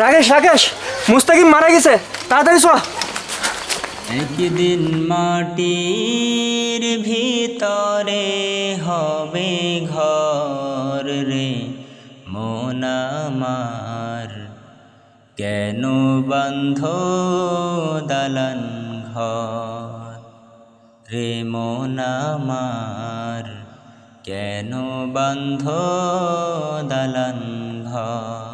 রাকেশ রাকেশ, মুস্তাকিম মারা গেছে। তাড়াতাড়ি চ মাটির ভিতরে হবে ঘর রে মোনামার কেন বন্ধ দালান ঘর রে মোনামার কেন বন্ধ দালান ঘর?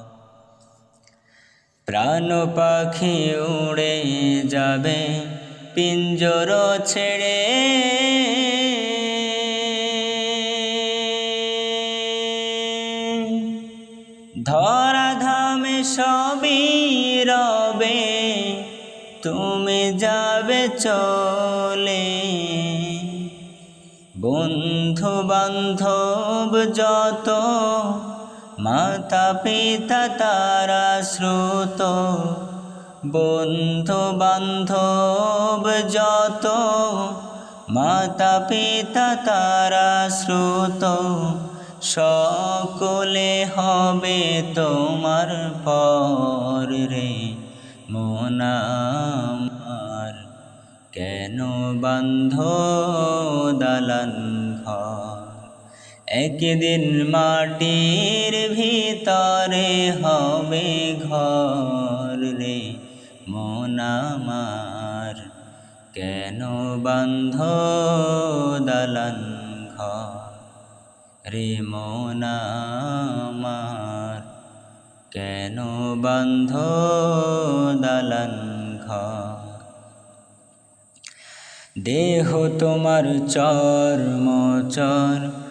প্রাণ পাখি উড়ে যাবে, পিঞ্জর ছেড়ে। ধরা ধামে সবই রবে, তুমি যাবে চলে। বন্ধু বান্ধব যত মাতা পিতা তারা শ্রুত বন্ধু বান্ধব যত মাতা পিতা তারা শ্রুত, সকলে হবে তোমার পর রে মোনামার কেন বন্ধ দালান ঘর? একদিন মাটির ভিতরে হবে ঘর রে মোনামার কেন বন্ধ দালান ঘর রে মোনামার কেন বন্ধ দালান ঘর? দেহ তোমার চর্ম চর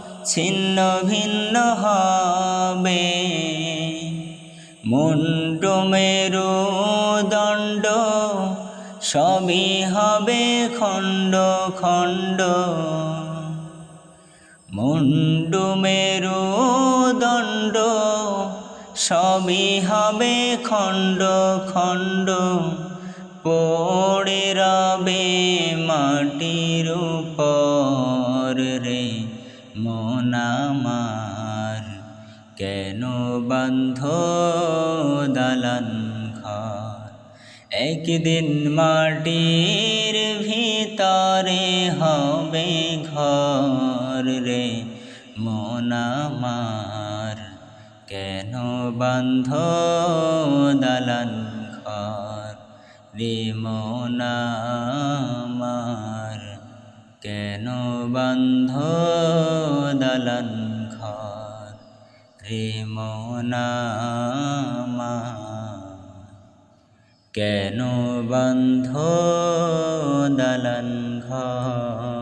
ছিন্ন ভিন্ন হবে। মুন্ড মেরু দণ্ড, সবই হবে খণ্ড খণ্ড। মুন্ডু মেরু দণ্ড, সবই হবে খণ্ড খণ্ড। পড়ে রবে মাটির উপর রে। মোনামার কেন বন্ধ দালান ঘর? একদিন মাটির ভিতরে হবে ঘর রে মোনামার কেন বন্ধ দালান ঘর রে মোনামার কেন বন্ধ দালান ঘর? রে মোনামার কেন বন্ধ দালান ঘর?